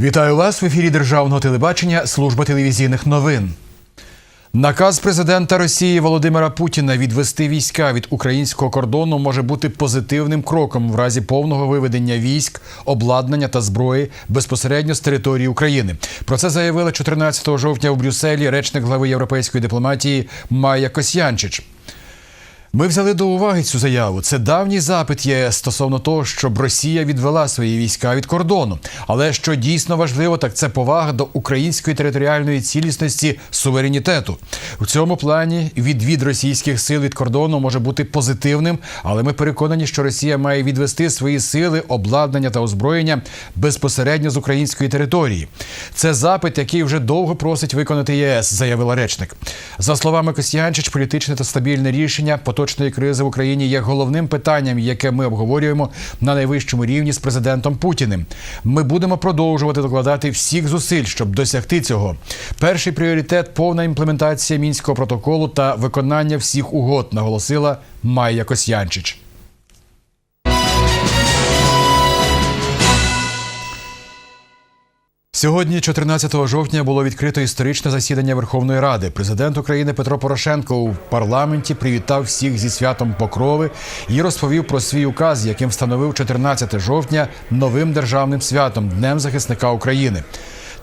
Вітаю вас в ефірі Державного телебачення Служба телевізійних новин. Наказ президента Росії Володимира Путіна відвести війська від українського кордону може бути позитивним кроком в разі повного виведення військ, обладнання та зброї безпосередньо з території України. Про це заявила 14 жовтня у Брюсселі речник глави європейської дипломатії Майя Косянчич. Ми взяли до уваги цю заяву. Це давній запит ЄС стосовно того, щоб Росія відвела свої війська від кордону. Але що дійсно важливо, так це повага до української територіальної цілісності суверенітету. У цьому плані відвід російських сил від кордону може бути позитивним, але ми переконані, що Росія має відвести свої сили, обладнання та озброєння безпосередньо з української території. Це запит, який вже довго просить виконати ЄС, заявила речник. За словами Костянчич, політичне та стабільне рішення поточної кризи в Україні є головним питанням, яке ми обговорюємо на найвищому рівні з президентом Путіним. Ми будемо продовжувати докладати всіх зусиль, щоб досягти цього. Перший пріоритет повна імплементація мінського протоколу та виконання всіх угод, наголосила Майя Косянчич. Сьогодні, 14 жовтня, було відкрито історичне засідання Верховної Ради. Президент України Петро Порошенко у парламенті привітав всіх зі святом Покрови і розповів про свій указ, яким встановив 14 жовтня новим державним святом Днем захисника України.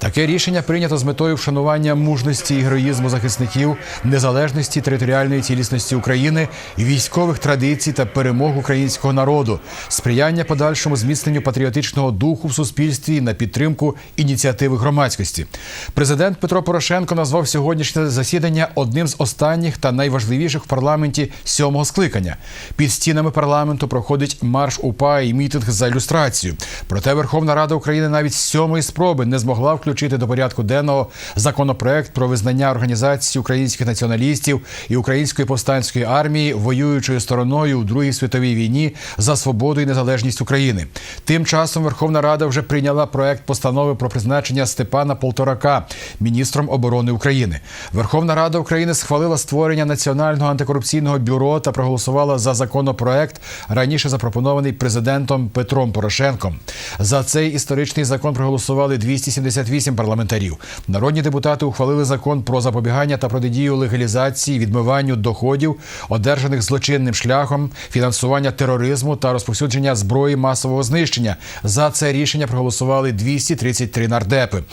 Таке рішення прийнято з метою вшанування мужності і героїзму захисників, незалежності територіальної цілісності України, військових традицій та перемог українського народу, сприяння подальшому зміцненню патріотичного духу в суспільстві на підтримку ініціативи громадськості. Президент Петро Порошенко назвав сьогоднішнє засідання одним з останніх та найважливіших в парламенті сьомого скликання. Під стінами парламенту проходить марш УПА і мітинг за ілюстрацію. Проте Верховна Рада України навіть сьомої спроби не змогла включити до порядку денного законопроект про визнання організації українських націоналістів і української повстанської армії воюючою стороною у Другій світовій війні за свободу і незалежність України. Тим часом Верховна Рада вже прийняла проект постанови про призначення Степана Полторака міністром оборони України. Верховна Рада України схвалила створення національного антикорупційного бюро та проголосувала за законопроект, раніше запропонований президентом Петром Порошенком. За цей історичний закон проголосували 278 парламентарів. Народні депутати ухвалили закон про запобігання та протидію легалізації, відмиванню доходів, одержаних злочинним шляхом, фінансування тероризму та розповсюдження зброї масового знищення. За це рішення проголосували 233 нардепи.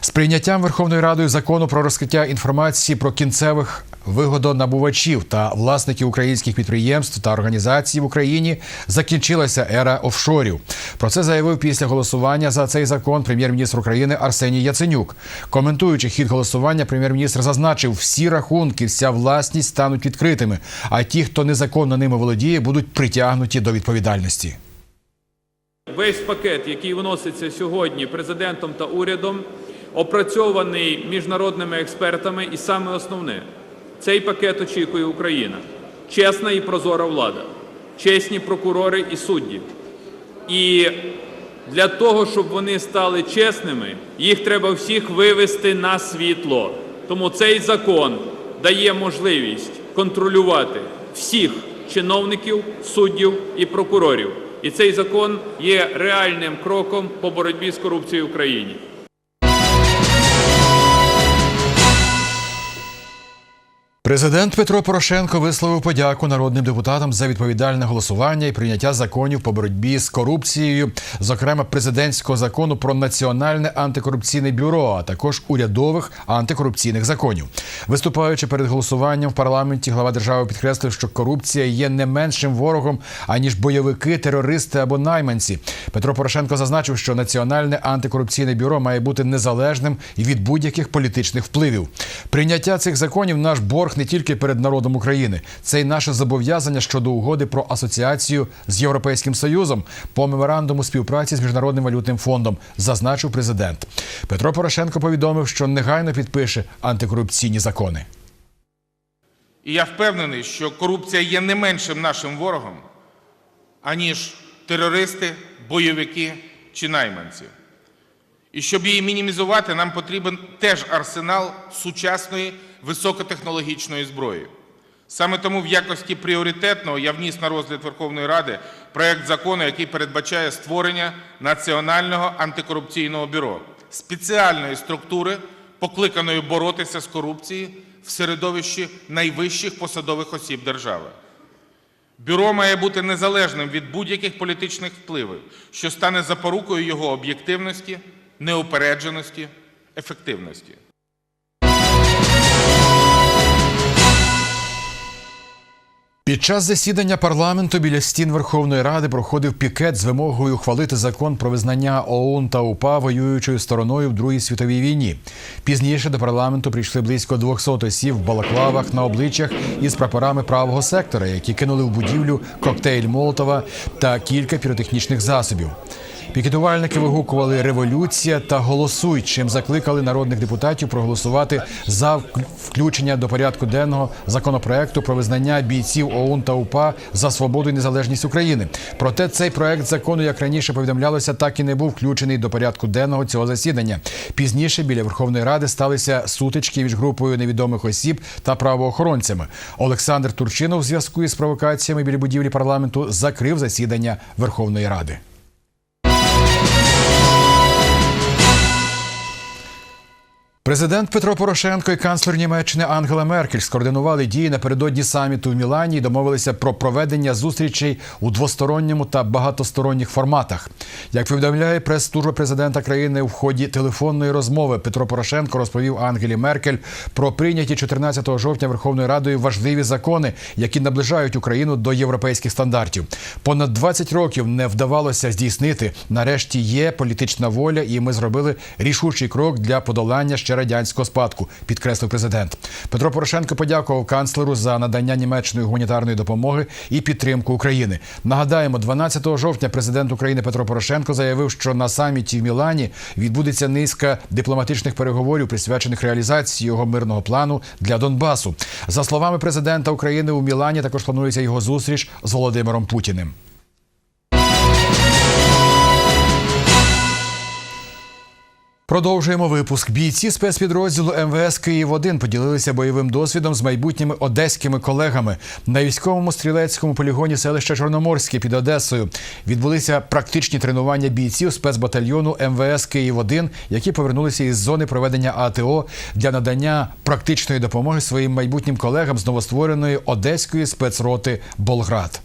З прийняттям Верховною Радою закону про розкриття інформації про кінцевих вигодонабувачів та власників українських підприємств та організацій в Україні закінчилася ера офшорів. Про це заявив після голосування за цей закон прем'єр-міністр України Арсеній Яценюк. Коментуючи хід голосування, прем'єр-міністр зазначив, всі рахунки, вся власність стануть відкритими, а ті, хто незаконно ними володіє, будуть притягнуті до відповідальності. Весь пакет, який вноситься сьогодні президентом та урядом, опрацьований міжнародними експертами, і саме основне цей пакет очікує Україна. Чесна і прозора влада, чесні прокурори і судді. І для того, щоб вони стали чесними, їх треба всіх вивести на світло. Тому цей закон дає можливість контролювати всіх чиновників, суддів і прокурорів. І цей закон є реальним кроком по боротьбі з корупцією в Україні. Президент Петро Порошенко висловив подяку народним депутатам за відповідальне голосування і прийняття законів по боротьбі з корупцією, зокрема президентського закону про національне антикорупційне бюро, а також урядових антикорупційних законів. Виступаючи перед голосуванням в парламенті, глава держави підкреслив, що корупція є не меншим ворогом аніж бойовики, терористи або найманці. Петро Порошенко зазначив, що національне антикорупційне бюро має бути незалежним і від будь-яких політичних впливів. Прийняття цих законів наш борг не тільки перед народом України, це й наше зобов'язання щодо угоди про асоціацію з Європейським Союзом по меморандуму співпраці з міжнародним валютним фондом, зазначив президент. Петро Порошенко повідомив, що негайно підпише антикорупційні закони. І я впевнений, що корупція є не меншим нашим ворогом, аніж терористи, бойовики чи найманці. І щоб її мінімізувати, нам потрібен теж арсенал сучасної високотехнологічної зброї. Саме тому в якості пріоритетного я вніс на розгляд Верховної Ради проект закону, який передбачає створення Національного антикорупційного бюро. спеціальної структури, покликаної боротися з корупцією в середовищі найвищих посадових осіб держави. Бюро має бути незалежним від будь-яких політичних впливів, що стане запорукою його об'єктивності, неупередженості, ефективності. Під час засідання парламенту біля стін Верховної Ради проходив пікет з вимогою ухвалити закон про визнання ОУН та УПА воюючою стороною в Другій світовій війні. Пізніше до парламенту прийшли близько 200 осіб в балаклавах на обличчях із прапорами правого сектора, які кинули в будівлю коктейль Молотова та кілька піротехнічних засобів. Пікетувальники вигукували революція та голосуй, чим закликали народних депутатів проголосувати за включення до порядку денного законопроекту про визнання бійців ОУН та УПА за свободу і незалежність України. Проте цей проект закону, як раніше повідомлялося, так і не був включений до порядку денного цього засідання. Пізніше біля Верховної Ради сталися сутички між групою невідомих осіб та правоохоронцями. Олександр Турчинов в зв'язку із провокаціями біля будівлі парламенту закрив засідання Верховної Ради. Президент Петро Порошенко і канцлер Німеччини Ангела Меркель скоординували дії напередодні саміту в Мілані і домовилися про проведення зустрічей у двосторонньому та багатосторонніх форматах. Як повідомляє прес-служба президента країни в ході телефонної розмови, Петро Порошенко розповів Ангелі Меркель про прийняті 14 жовтня Верховною Радою важливі закони, які наближають Україну до європейських стандартів. Понад 20 років не вдавалося здійснити. Нарешті є політична воля, і ми зробили рішучий крок для подолання ще радянського спадку, підкреслив президент. Петро Порошенко подякував канцлеру за надання Німеччиною гуманітарної допомоги і підтримку України. Нагадаємо, 12 жовтня президент України Петро Порошенко заявив, що на саміті в Мілані відбудеться низка дипломатичних переговорів, присвячених реалізації його мирного плану для Донбасу. За словами президента України, у Мілані також планується його зустріч з Володимиром Путіним. Продовжуємо випуск. Бійці спецпідрозділу МВС Київ 1 поділилися бойовим досвідом з майбутніми одеськими колегами на військовому стрілецькому полігоні селища Чорноморське під Одесою. Відбулися практичні тренування бійців спецбатальйону МВС Київ 1 які повернулися із зони проведення АТО для надання практичної допомоги своїм майбутнім колегам з новоствореної одеської спецроти Болград.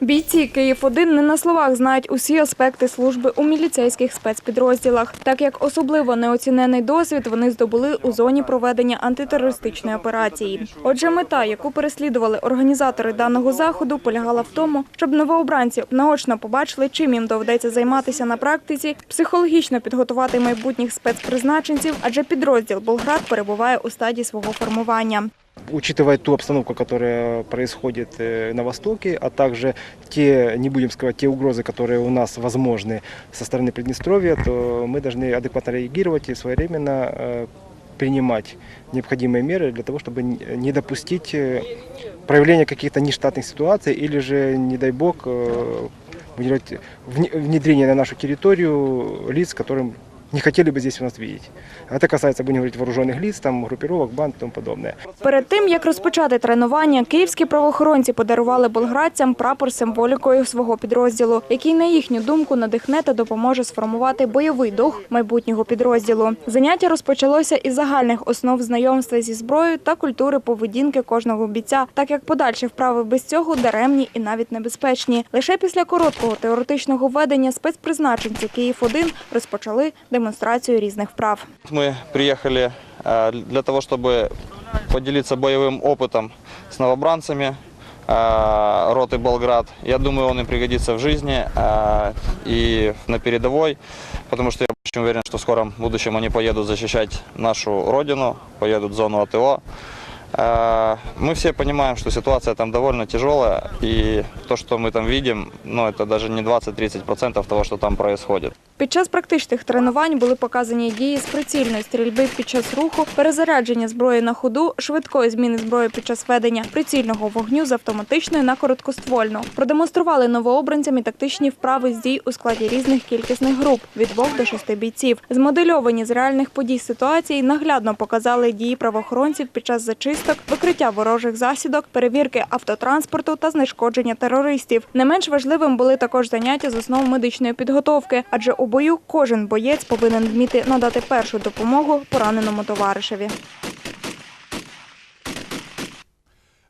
Бійці Київ 1 не на словах знають усі аспекти служби у міліцейських спецпідрозділах, так як особливо неоцінений досвід вони здобули у зоні проведення антитерористичної операції. Отже, мета, яку переслідували організатори даного заходу, полягала в тому, щоб новообранці наочно побачили, чим їм доведеться займатися на практиці, психологічно підготувати майбутніх спецпризначенців, адже підрозділ Болград перебуває у стадії свого формування. Учитывая ту обстановку, которая происходит э, на Востоке, а также те, не будем скрывать, те угрозы, которые у нас возможны со стороны Приднестровья, то мы должны адекватно реагировать и своевременно э, принимать необходимые меры для того, чтобы не допустить э, проявления каких-то нештатных ситуаций или же, не дай бог, внедрение на нашу территорию лиц, которым не хотели бы здесь у нас видеть. Это касается, будем говорить, вооруженных лиц, там, группировок, банд и тому подобное. Перед тим як розпочати тренування, київські правоохоронці подарували болградцям прапор символікою свого підрозділу, який на їхню думку надихне та допоможе сформувати бойовий дух майбутнього підрозділу. Заняття розпочалося із загальних основ знайомства зі зброєю та культури поведінки кожного бійця, так як подальші вправи без цього даремні і навіть небезпечні. Лише після короткого теоретичного введення спецпризначенці Київ 1 розпочали демонстрацію різних вправ. Мы приехали э, для того, чтобы поделиться боевым опытом с новобранцами э, роты Болград. Я думаю, он им пригодится в жизни э, и на передовой, потому что я очень уверен, что в скором будущем они поедут защищать нашу родину, поедут в зону АТО. Мы все понимаем, что ситуация там довольно тяжелая, и то, что мы там видим, ну, это даже не 20-30% того, что там происходит. Під час практичних тренувань були показані дії з прицільної стрільби під час руху, перезарядження зброї на ходу, швидкої зміни зброї під час ведення прицільного вогню з автоматичної на короткоствольну. Продемонстрували новообранцям і тактичні вправи з дій у складі різних кількісних груп від двох до шести бійців. Змодельовані з реальних подій ситуацій наглядно показали дії правоохоронців під час зачисток, викриття ворожих засідок, перевірки автотранспорту та знешкодження терористів. Не менш важливим були також заняття з основ медичної підготовки, адже у бою кожен боєць повинен вміти надати першу допомогу пораненому товаришеві.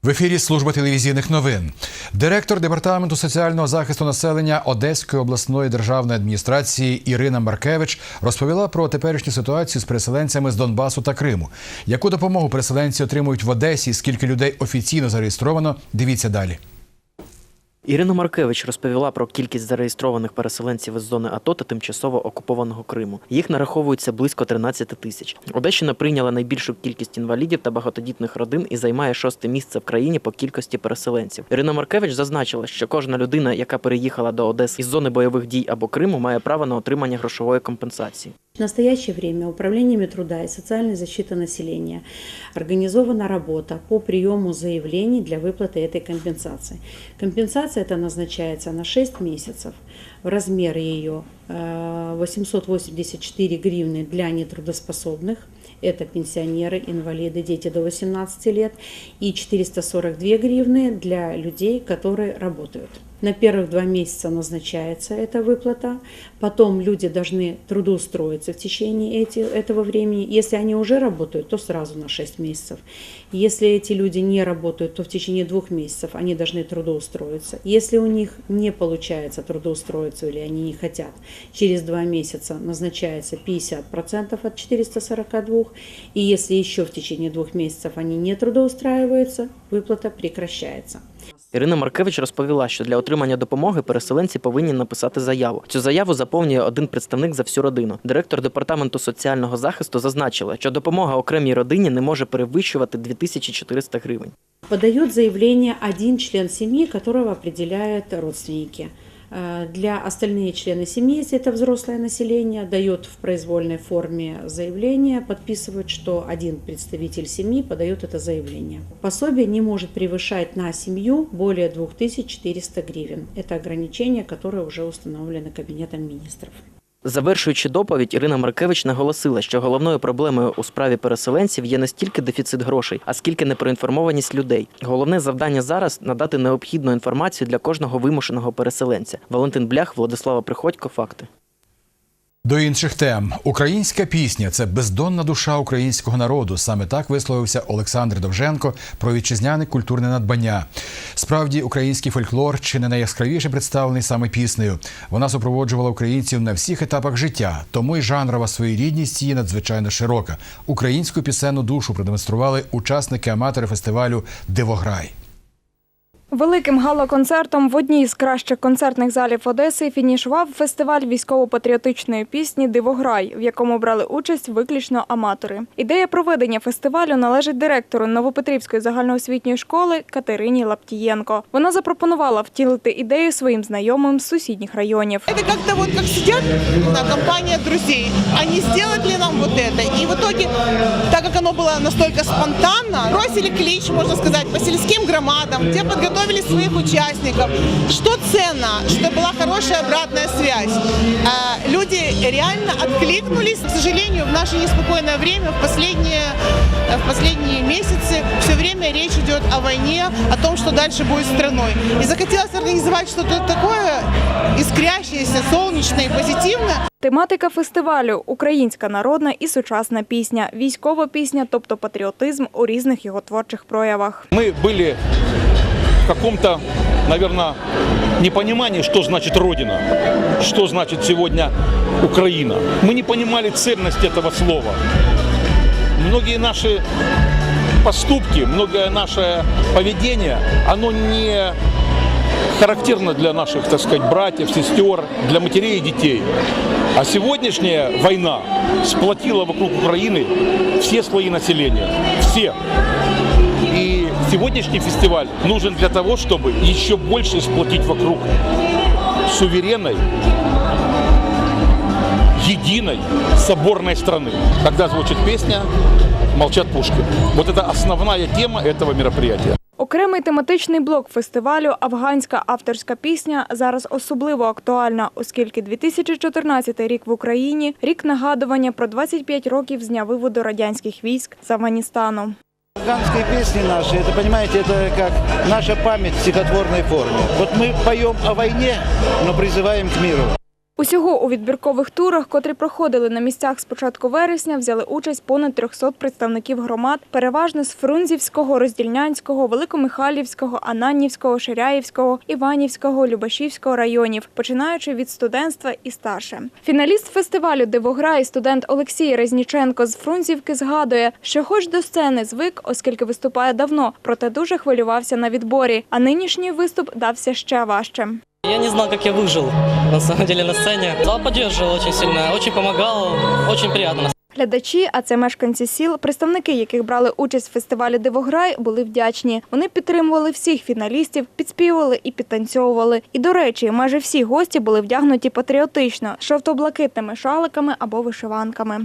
В ефірі служба телевізійних новин. Директор департаменту соціального захисту населення Одеської обласної державної адміністрації Ірина Маркевич розповіла про теперішню ситуацію з переселенцями з Донбасу та Криму. Яку допомогу переселенці отримують в Одесі? Скільки людей офіційно зареєстровано? Дивіться далі. Ірина Маркевич розповіла про кількість зареєстрованих переселенців із зони АТО та тимчасово окупованого Криму. Їх нараховується близько 13 тисяч. Одещина прийняла найбільшу кількість інвалідів та багатодітних родин і займає шосте місце в країні по кількості переселенців. Ірина Маркевич зазначила, що кожна людина, яка переїхала до Одеси із зони бойових дій або Криму, має право на отримання грошової компенсації. В настоящее время управлениями труда и социальной защиты населения организована работа по приему заявлений для выплаты этой компенсации. Компенсация эта назначается на 6 месяцев. В размере ее э, 884 гривны для нетрудоспособных. Это пенсионеры, инвалиды, дети до 18 лет. И 442 гривны для людей, которые работают. На первых два месяца назначается эта выплата. Потом люди должны трудоустроиться в течение эти, этого времени. Если они уже работают, то сразу на 6 месяцев. Если эти люди не работают, то в течение двух месяцев они должны трудоустроиться. Если у них не получается трудоустроиться или они не хотят, через два месяца назначается 50% от 442. И если еще в течение двух месяцев они не трудоустраиваются, выплата прекращается. Ірина Маркевич розповіла, що для отримання допомоги переселенці повинні написати заяву. Цю заяву заповнює один представник за всю родину. Директор департаменту соціального захисту зазначила, що допомога окремій родині не може перевищувати 2400 гривень. Подает заявление один член семьи, которого определяют родственники. Э, Для остальные члены семьи, если это взрослое население, дает в произвольной форме заявление, подписывают, что один представитель семьи подает это заявление. Пособие не может превышать на семью более 2400 гривен. Это ограничение, которое уже установлено Кабинетом министров. Завершуючи доповідь, Ірина Маркевич наголосила, що головною проблемою у справі переселенців є не стільки дефіцит грошей, а скільки непроінформованість людей. Головне завдання зараз надати необхідну інформацію для кожного вимушеного переселенця. Валентин Блях, Владислава Приходько. Факти. До інших тем українська пісня це бездонна душа українського народу. Саме так висловився Олександр Довженко про вітчизняне культурне надбання. Справді, український фольклор чи не найяскравіше представлений саме піснею. Вона супроводжувала українців на всіх етапах життя, тому й жанрова своєрідність її надзвичайно широка. Українську пісенну душу продемонстрували учасники аматори фестивалю Дивограй. Великим гала-концертом в одній з кращих концертних залів Одеси фінішував фестиваль військово-патріотичної пісні Дивограй, в якому брали участь виключно аматори. Ідея проведення фестивалю належить директору Новопетрівської загальноосвітньої школи Катерині Лаптієнко. Вона запропонувала втілити ідею своїм знайомим з сусідніх районів. Это как-то вот как сидят на компания друзей, а не сделать ли нам вот это? И в итоге, так как оно было настолько спонтанно, бросили клич, можно сказать, по сельским громадам, те подготовили своих участников. Что ценно, что была хорошая обратная связь. А, Люди реально откликнулись. К сожалению, в наше неспокойное время, в последние, э, в последние месяцы, все время речь идет о войне, о том, что дальше будет с страной. И захотелось организовать что-то такое искрящееся, солнечное и позитивное, Тематика фестивалю українська народна і сучасна пісня, військова пісня, тобто патріотизм у різних його творчих проявах. Мы были каком-то, наверное, непонимании, что значит Родина, что значит сегодня Украина. Мы не понимали ценность этого слова. Многие наши поступки, многое наше поведение, оно не характерно для наших, так сказать, братьев, сестер, для матерей и детей. А сегодняшняя война сплотила вокруг Украины все слои населения. Все. И сегодняшний фестиваль нужен для того, чтобы еще больше сплотить вокруг суверенной, единой, соборной страны. Когда звучит песня «Молчат пушки». Вот это основная тема этого мероприятия. Окремий тематичний блок фестивалю Афганська авторська пісня зараз особливо актуальна, оскільки 2014 рік в Україні рік нагадування про 25 років з дня виводу радянських військ з Афганістану. Афганские песни наши, это, понимаете, это как наша память в стихотворной форме. Вот мы поем о войне, но призываем к миру. Усього у відбіркових турах, котрі проходили на місцях з початку вересня, взяли участь понад 300 представників громад, переважно з Фрунзівського, Роздільнянського, Великомихайлівського, Ананівського, Ширяївського, Іванівського, Любашівського районів, починаючи від студентства і старше. Фіналіст фестивалю Дивограй, студент Олексій Резніченко з Фрунзівки згадує, що хоч до сцени звик, оскільки виступає давно, проте дуже хвилювався на відборі. А нинішній виступ дався ще важче. Я не знал, как я выжил, на самом деле, на сцене. Зал поддерживал очень сильно, очень помогал, очень приятно. Глядачі, а це мешканці сіл, представники яких брали участь в фестивалі Дивограй, були вдячні. Вони підтримували всіх фіналістів, підспівували і підтанцьовували. І до речі, майже всі гості були вдягнуті патріотично, з жовто-блакитними шаликами або вишиванками.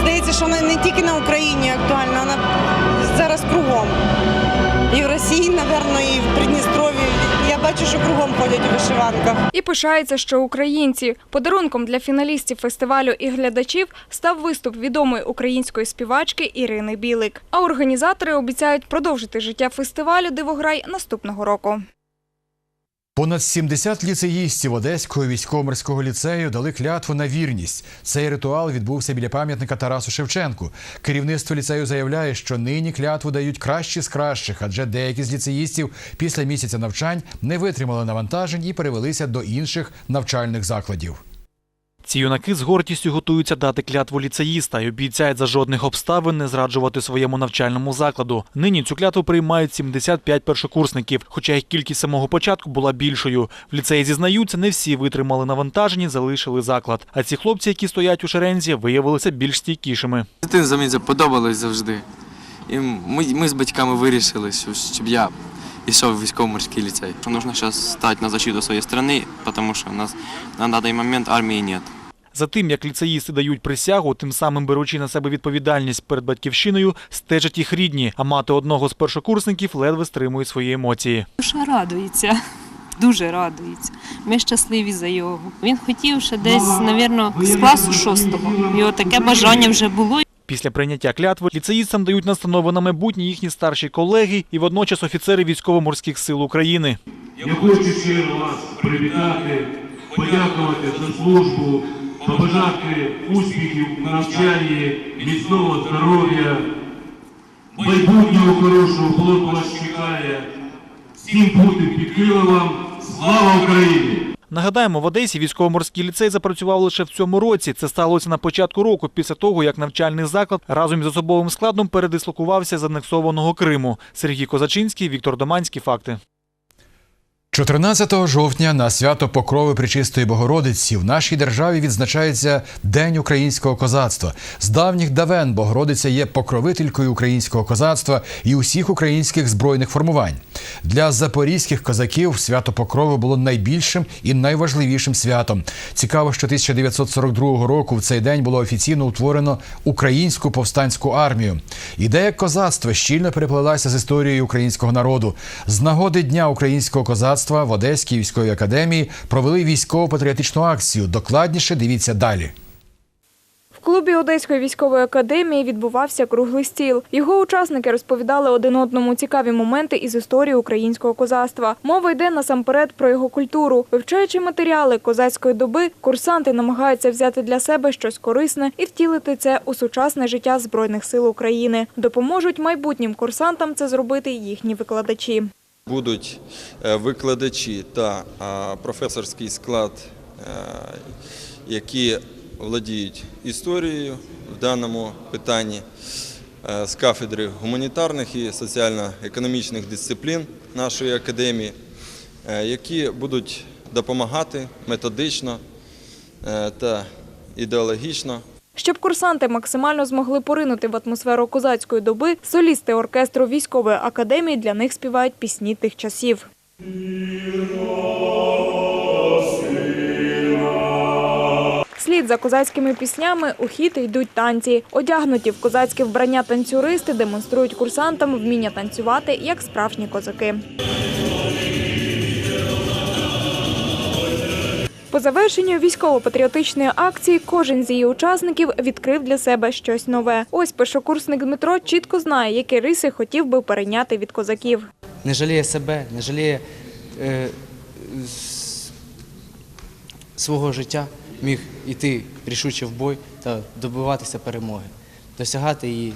Здається, що вона не тільки на Україні актуальна, вона зараз кругом. І в Росії, напевно, і в Придністров'ї. Бачу, що кругом ходять у вишиванках. І пишається, що українці подарунком для фіналістів фестивалю і глядачів став виступ відомої української співачки Ірини Білик. А організатори обіцяють продовжити життя фестивалю Дивограй наступного року. Понад 70 ліцеїстів Одеського військово-морського ліцею дали клятву на вірність. Цей ритуал відбувся біля пам'ятника Тарасу Шевченку. Керівництво ліцею заявляє, що нині клятву дають кращі з кращих, адже деякі з ліцеїстів після місяця навчань не витримали навантажень і перевелися до інших навчальних закладів. Ці юнаки з гордістю готуються дати клятву ліцеїста і обіцяють за жодних обставин не зраджувати своєму навчальному закладу. Нині цю клятву приймають 75 першокурсників, хоча їх кількість самого початку була більшою. В ліцеї зізнаються, не всі витримали навантаження, залишили заклад. А ці хлопці, які стоять у шерензі, виявилися більш стійкішими. Дитинство мені це подобалось завжди. І ми, ми з батьками вирішили, що, щоб я йшов в військово-морський ліцей. Нужно зараз стати на защиту своєї країни, тому що у нас на даний момент армії немає. За тим, як ліцеїсти дають присягу, тим самим беручи на себе відповідальність перед батьківщиною, стежать їх рідні, а мати одного з першокурсників ледве стримує свої емоції. Душа радується, дуже радується. Ми щасливі за його. Він хотів ще десь, навірно, з класу шостого. Його таке бажання вже було. Після прийняття клятви ліцеїстам дають настанови на майбутнє їхні старші колеги і водночас офіцери військово-морських сил України. Я хочу щиро вас привітати, подякувати за службу, побажати успіхів у навчанні, міцного здоров'я, майбутнього хорошого вас чекає. Всім бути під Києвом. Слава Україні! Нагадаємо, в Одесі військово-морський ліцей запрацював лише в цьому році. Це сталося на початку року, після того, як навчальний заклад разом із особовим складом передислокувався з анексованого Криму. Сергій Козачинський, Віктор Доманський. Факти. 14 жовтня на свято Покрови Пречистої Богородиці в нашій державі відзначається День українського козацтва. З давніх давен Богородиця є покровителькою українського козацтва і усіх українських збройних формувань. Для запорізьких козаків свято Покрови було найбільшим і найважливішим святом. Цікаво, що 1942 року в цей день було офіційно утворено українську повстанську армію. Ідея козацтва щільно переплелася з історією українського народу. З нагоди Дня українського козацтва в Одеській військовій академії провели військово-патріотичну акцію. Докладніше дивіться далі. Клубі Одеської військової академії відбувався круглий стіл. Його учасники розповідали один одному цікаві моменти із історії українського козацтва. Мова йде насамперед про його культуру. Вивчаючи матеріали козацької доби, курсанти намагаються взяти для себе щось корисне і втілити це у сучасне життя Збройних сил України. Допоможуть майбутнім курсантам це зробити їхні викладачі. Будуть е, викладачі та професорський склад, е, які володіють історією в даному питанні е, з кафедри гуманітарних і соціально-економічних дисциплін нашої академії, е, які будуть допомагати методично е, та ідеологічно Щоб курсанти максимально змогли поринути в атмосферу козацької доби, солісти оркестру військової академії для них співають пісні тих часів. Слід за козацькими піснями у хід йдуть танці. Одягнуті в козацьке вбрання танцюристи демонструють курсантам вміння танцювати як справжні козаки. По завершенню військово-патріотичної акції кожен з її учасників відкрив для себе щось нове. Ось першокурсник Дмитро чітко знає, які риси хотів би перейняти від козаків. не жаліє себе, не жаліє е, свого життя, міг іти рішуче в бой та добиватися перемоги, досягати її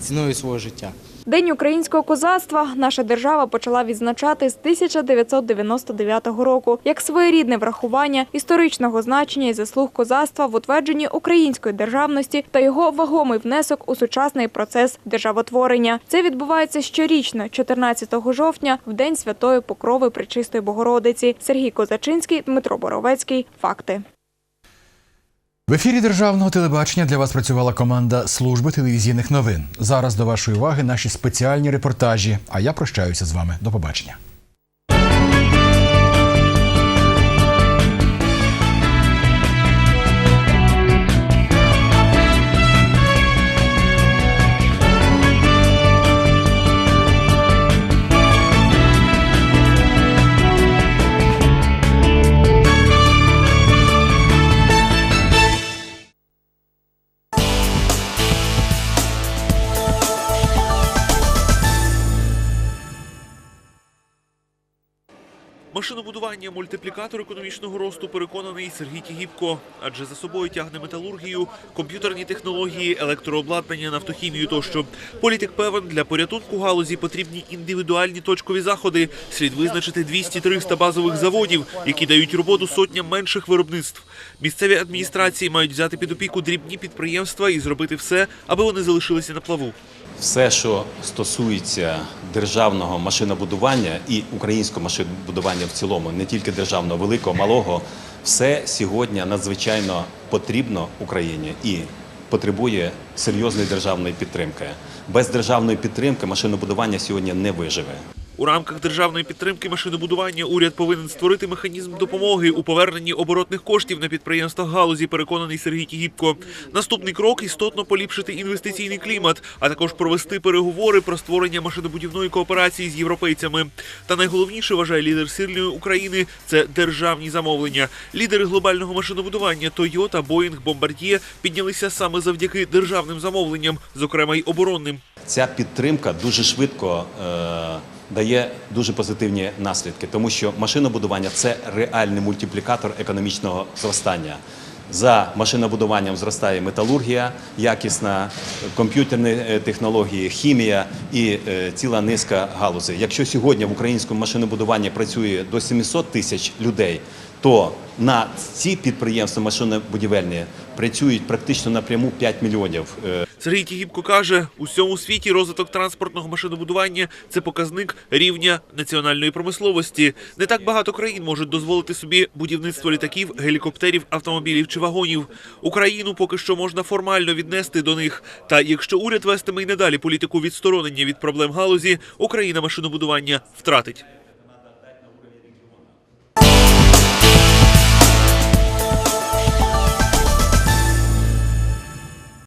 ціною свого життя. День українського козацтва наша держава почала відзначати з 1999 року як своєрідне врахування історичного значення і заслуг козацтва в утвердженні української державності та його вагомий внесок у сучасний процес державотворення. Це відбувається щорічно, 14 жовтня, в день святої Покрови Пречистої Богородиці. Сергій Козачинський, Дмитро Боровецький. Факти. В ефірі державного телебачення для вас працювала команда служби телевізійних новин. Зараз до вашої уваги наші спеціальні репортажі. А я прощаюся з вами. До побачення. Машинобудування мультиплікатор економічного росту переконаний Сергій Тігіпко, адже за собою тягне металургію, комп'ютерні технології, електрообладнання, нафтохімію тощо. Політик певен, для порятунку галузі потрібні індивідуальні точкові заходи. Слід визначити 200-300 базових заводів, які дають роботу сотням менших виробництв. Місцеві адміністрації мають взяти під опіку дрібні підприємства і зробити все, аби вони залишилися на плаву. Все, що стосується державного машинобудування і українського машинобудування в цілому, не тільки державного, великого, малого, все сьогодні надзвичайно потрібно Україні і потребує серйозної державної підтримки. Без державної підтримки машинобудування сьогодні не виживе. У рамках державної підтримки машинобудування уряд повинен створити механізм допомоги у поверненні оборотних коштів на підприємствах галузі, переконаний Сергій Тігіпко. Наступний крок істотно поліпшити інвестиційний клімат, а також провести переговори про створення машинобудівної кооперації з європейцями. Та найголовніше вважає лідер сильної України це державні замовлення. Лідери глобального машинобудування Toyota, Boeing, Bombardier піднялися саме завдяки державним замовленням, зокрема й оборонним. Ця підтримка дуже швидко е, дає дуже позитивні наслідки, тому що машинобудування це реальний мультиплікатор економічного зростання. За машинобудуванням зростає металургія, якісна, комп'ютерні е, технології, хімія і е, ціла низка галузей. Якщо сьогодні в українському машинобудуванні працює до 700 тисяч людей, то на ці підприємства машинобудівельні працюють практично напряму 5 мільйонів. Сергій Тігіпко каже, у всьому світі розвиток транспортного машинобудування це показник рівня національної промисловості. Не так багато країн можуть дозволити собі будівництво літаків, гелікоптерів, автомобілів чи вагонів. Україну поки що можна формально віднести до них. Та якщо уряд вестиме й надалі політику відсторонення від проблем галузі, Україна машинобудування втратить.